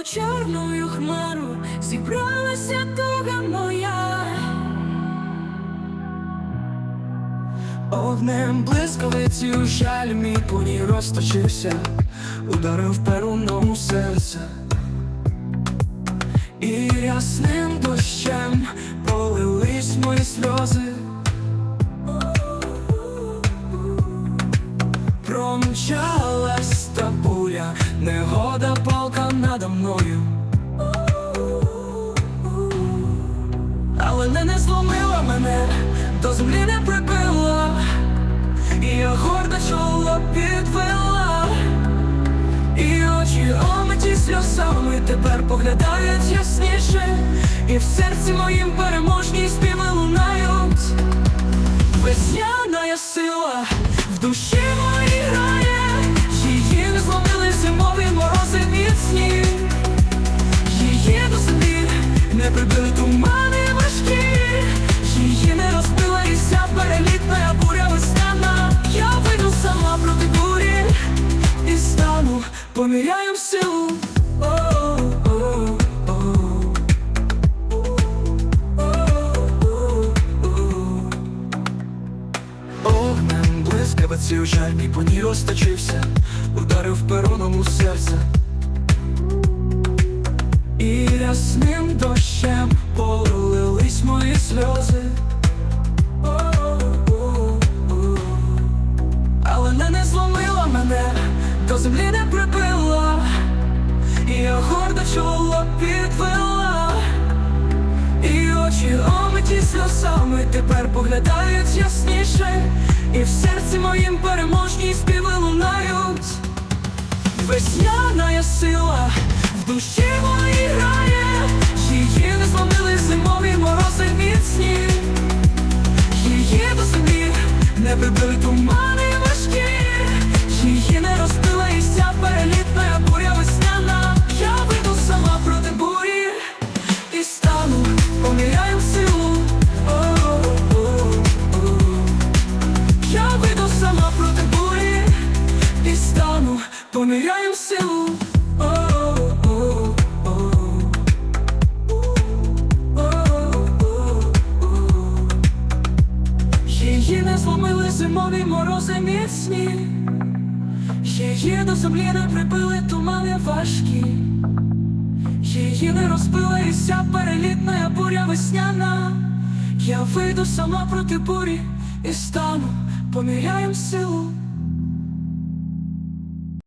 у чорну хмару зібралася туга моя. Огнем блискавицю жаль мій по ній розточився, ударив перуном серце, і ясним дощем полились мої сльози. Промчалась та буря, негода надо мною. Але не, не зломила мене, до землі не прибила, і я гордо чоло підвела, і очі омиті сльозами тепер поглядають ясніше, і в серці моїм переможні співи лунають. Весняна сила в душі моїй грає, її не зломили зимові морози міцні. Не прибили тумани важкі, її не розбила і вся перелітна буря весняна. Я вийду сама проти бурі і стану, поміряю силу. Огнем блискавиці у жаль мій по ній розточився, ударив пероном у серце. Сльози. Але не, не зломила мене, до землі не прибила, і я гордо чоло підвела, і очі омиті сльозами тепер поглядають ясніше, і в серці моїм переможні співи лунають. Весняна сила в душі моїй грає, не прибили тумани важкі, її не розбила і вся перелітна буря весняна. Я вийду сама проти бурі і стану, поміряю силу. Я вийду сама проти бурі і стану, поміряю силу. Зимові морози міцні, її до землі не прибили тумани важкі, її не розбила і вся перелітна буря весняна. Я вийду сама проти бурі і стану, поміряєм силу.